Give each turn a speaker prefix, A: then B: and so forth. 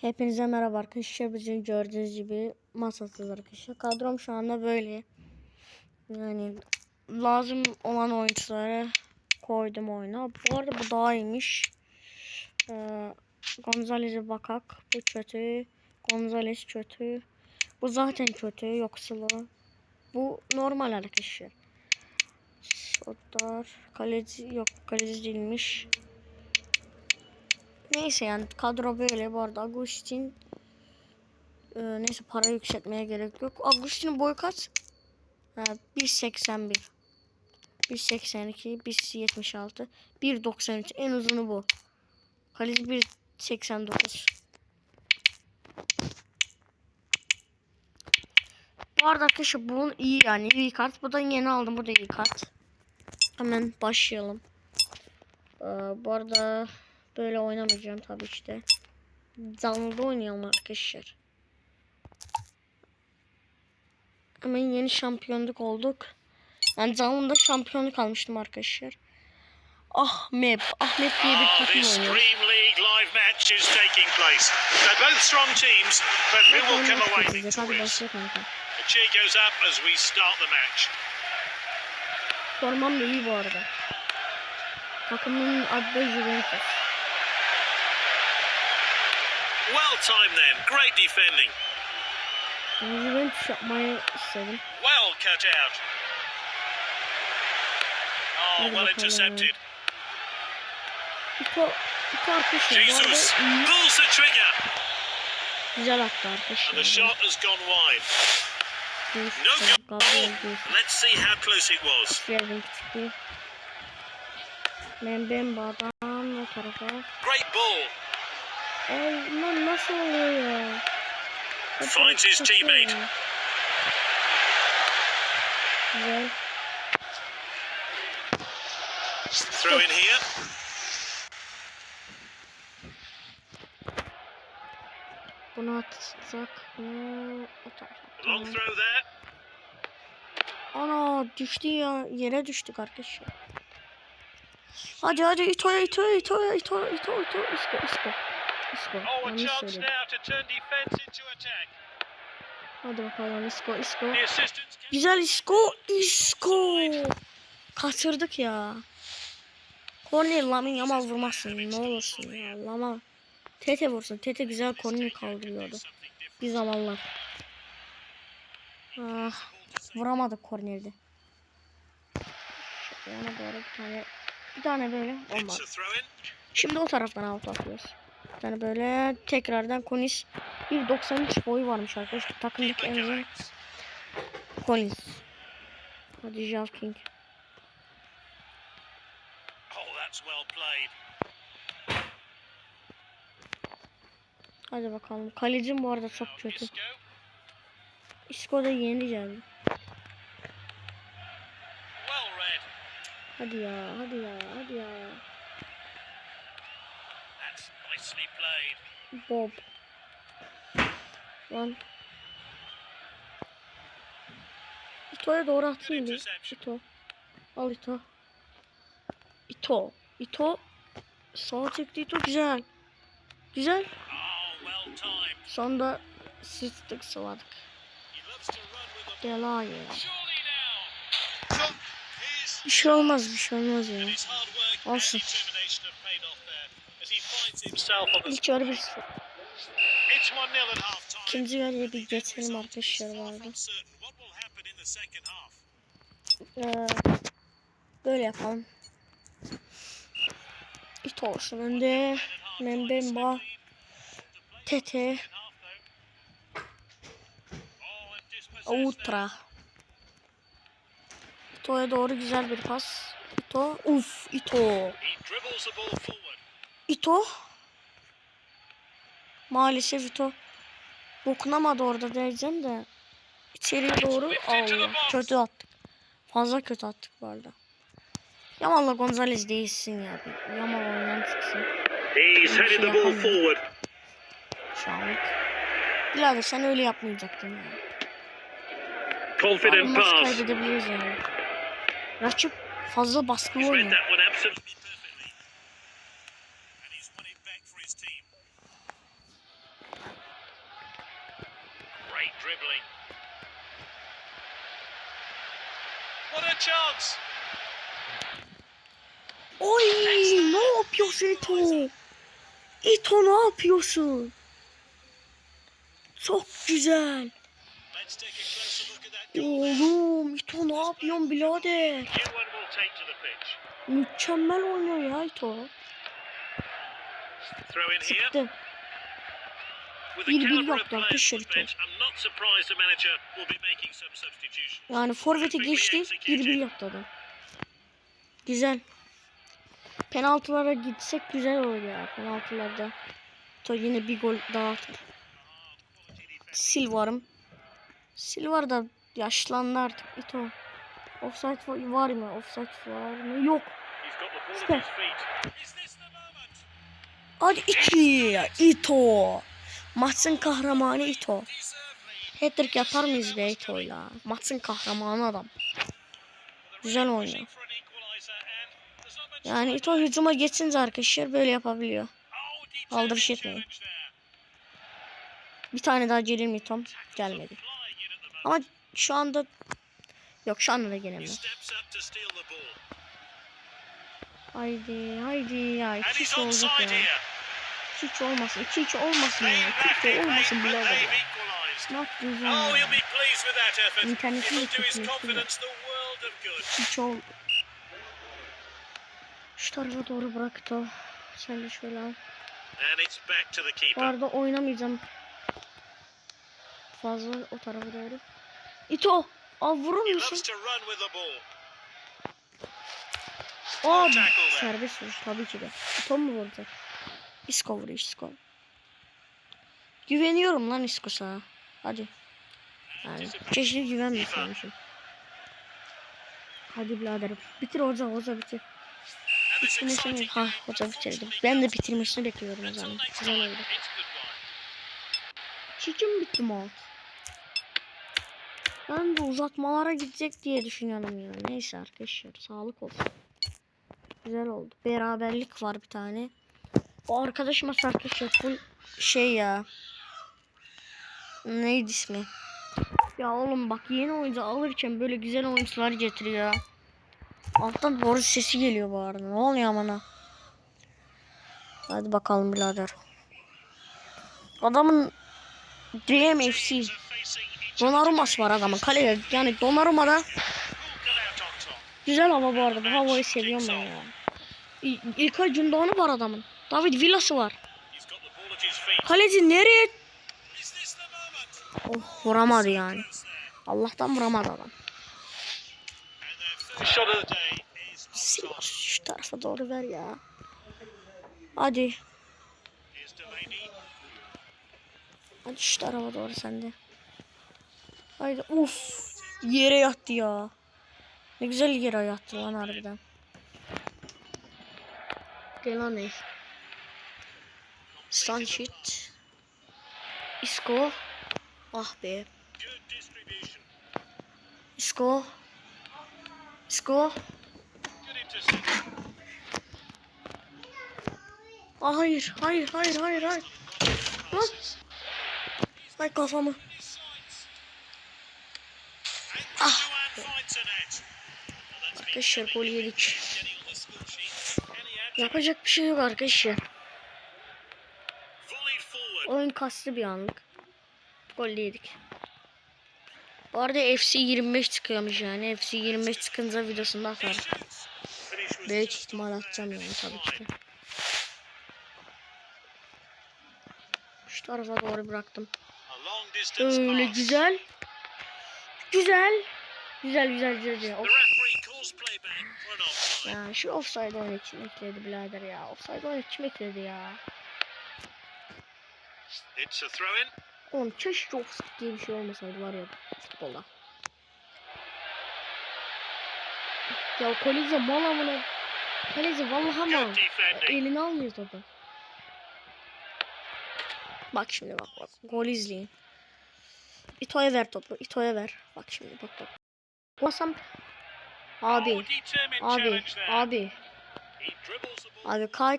A: Hepinize merhaba arkadaşlar. Bizim gördüğünüz gibi masasız arkadaşlar. Kadrom şu anda böyle. Yani lazım olan oyuncuları koydum oyuna. Bu arada bu daha iyiymiş. Ee, Gonzalez'e bakak. Bu kötü. Gonzalez kötü. Bu zaten kötü. Yoksulu. Bu normal arkadaşlar. Şotlar. Kaleci yok. Kaleci değilmiş. Neyse yani kadro böyle bu arada Agustin e, neyse para yükseltmeye gerek yok. Agustin'in boyu kaç? Ha, 1.81 1.82 1.76 1.93 en uzunu bu. Kaleci 1.89 Bu arada arkadaşlar bunun iyi yani iyi kart. Bu da yeni aldım. Bu da iyi kart. Hemen başlayalım. Ee, bu arada Böyle oynamayacağım tabii işte. Canlıda oynayalım arkadaşlar. Hemen yeni şampiyonluk olduk. Ben canlıda şampiyonluk almıştım arkadaşlar. Ahmet, Ahmet diye bir takım oynuyor. Hadi başla kanka. Formam da iyi bu arada. Takımın adı Juventus.
B: Well timed then, great defending.
A: Juventus yapmayı istedim.
B: Well cut out. Oh, well intercepted.
A: İko, İko arkadaşlar bu
B: Jesus pulls the trigger,
A: Güzel attı
B: and the shot has gone wide. No goal. Let's see how close it was.
A: Hoş geldin küçük bir. Ben Bemba'dan o tarafa.
B: Great ball.
A: Ay lan nasıl oluyor ya?
B: Finds his teammate.
A: Güzel.
B: Throw in here.
A: Bunu atsak mı?
B: Long throw there.
A: Ana düştü ya. Yere düştük arkadaşlar. Hadi hadi itoya itoya itoya itoya itoya itoya isko isko. İsko.
B: Oh,
A: Yanlış söyledim.
B: now to turn defence into attack.
A: Hadi bakalım
B: assistants can
A: Güzel isko isko. Kaçırdık ya. Korner Lamin Yamal vurmazsın ne olursun ya Lama. Tete vursun. Tete güzel korner kaldırıyordu. Bir zamanlar. Ah, vuramadık kornerde. Yana doğru bir tane bir tane böyle olmadı. Şimdi o taraftan out atıyoruz. Tane böyle tekrardan Konis 1.93 boyu varmış arkadaşlar. Takımdaki en uzun. Collins. Hadi
B: well played.
A: Hadi bakalım. Kalecim bu arada çok kötü.
B: Isco.
A: Isco da yeni geldi. Hadi ya, hadi ya, hadi Bob. Lan. Ito'ya doğru atayım bir. Ito. Al Ito. Ito. Ito. Sağa çekti Ito. Güzel. Güzel. Sonunda sıçtık sıvadık. Delay ya. Bir şey olmaz, bir şey olmaz ya. Olsun. İlk yarı bir
B: It's 1-0 at half time.
A: İkinci yarıya bir geçelim arkadaşlar
B: half?
A: Ee, böyle yapalım. İt olsun önde. Membemba. Tete. Outra. İto'ya doğru güzel bir pas. İto. Uf. İto. İto. Maalesef İto. Dokunamadı orada diyeceğim de. İçeriye doğru. Allah. Kötü attık. Fazla kötü attık bu arada. Yamal'la Gonzalez değilsin ya. Yamal oyundan çıksın.
B: He's
A: headed the ball
B: forward.
A: Sen öyle yapmayacaktın ya.
B: Confident
A: Nasıl kaybedebiliriz yani. Rakip fazla baskılı oynuyor.
B: Team. dribbling. What a chance!
A: Oy ne yapıyorsun Ito? Ito ne yapıyorsun? Çok güzel. Oğlum Ito ne yapıyorsun birader? Mükemmel oynuyor ya Ito.
B: The
A: Bir bir yaptı
B: substitutions.
A: Yani forvete geçti. 1-1 yaptı adam. Güzel. Penaltılara gitsek güzel olur ya. Penaltılarda. To yine bir gol daha atar. Silvar'ım. Silvar da yaşlandı artık. İto. Offside var- mı? Offside var mı? Yok. Süper. Hadi iki. Ito. Maçın kahramanı Ito. Hat-trick yapar mıyız be Ito'yla? Maçın kahramanı adam. Güzel oynuyor. Yani Ito hücuma geçince arkadaşlar böyle yapabiliyor. Aldırış etmeyin. Bir tane daha gelir mi Tom? Gelmedi. Ama şu anda yok şu anda da
B: He
A: gelemez.
B: steps up to steal the ball.
A: Haydi haydi ya olacak
B: onside
A: ya. iki olmasın iki olmasın ya.
B: Late,
A: olmasın bile ya. Ne yaptınız
B: Oh,
A: ya?
B: be pleased with that effort.
A: İnternetin
B: It'll
A: de
B: do his
A: çekmesi ya.
B: confidence the world of good.
A: İki iki ol. Şu tarafa doğru bıraktı. Sen de şöyle al. Bu arada oynamayacağım. Fazla o tarafa doğru. İto! Al vurur musun? Aa, serbest vuruş tabii ki de. Tom mu vuracak? Isco vuruyor Isco. Güveniyorum lan Isco'sa. Hadi. Yani keşke güvenmeseymişim. Hadi biraderim. Bitir hoca hoca bitir. Bitirmesini ha hoca bitirdi.
B: unfortunately
A: Ben de bitirmesini bekliyorum o zaman. Güzel oldu. Çekim bitti mi Ben de uzatmalara gidecek diye düşünüyorum ya. Neyse arkadaşlar sağlık olsun. Güzel oldu. Beraberlik var bir tane. O arkadaşım arkadaşlar full şey ya. Neydi ismi? Ya oğlum bak yeni oyuncu alırken böyle güzel oyuncular getiriyor. Alttan boru sesi geliyor bu. Ne oluyor amına? Hadi bakalım birader. Adamın DMFC Donnarumma'sı var adamın kalede. Yani Donnarumma'da güzel hava bu arada. Bu havayı seviyorum ben ya. İlkay Gündoğan'ı var adamın. David Villa'sı var. Kaleci nereye? Oh vuramadı yani. Allah'tan vuramadı adam.
B: And their first shot of the day is
A: Sil
B: onside.
A: şu tarafa doğru ver ya. Hadi. Hadi şu tarafa doğru sende. Haydi uf. Yere yattı ya. Ne güzel yere yattı lan harbiden. Delaney. Sanchit. Isco. Ah be. Isco. Isco. Ah, hayır, hayır, hayır, hayır, hayır. Lan. Ay kafamı. Arkadaşlar gol yedik. Yapacak bir şey yok arkadaşlar. Oyun kastı bir anlık. Gol yedik. Bu arada FC 25 çıkıyormuş yani. FC 25 çıkınca videosunu atarım. Büyük ihtimal atacağım yani tabii ki. Şu tarafa doğru bıraktım. Öyle güzel. Güzel. Güzel güzel güzel. güzel. Of. Ya şu offside oyunu kim ekledi birader ya. Offside oyunu kim ekledi ya.
B: It's a throw in.
A: Oğlum keşke offside diye bir şey olmasaydı var ya futbolda. Ya Kolize mal amına. Kolize vallahi mal. Elini almıyor topu. Bak şimdi bak bak. Gol izleyin. İto'ya ver topu. İto'ya ver. Bak şimdi bak bak. Olsam abi. Abi. abi. Abi kay kay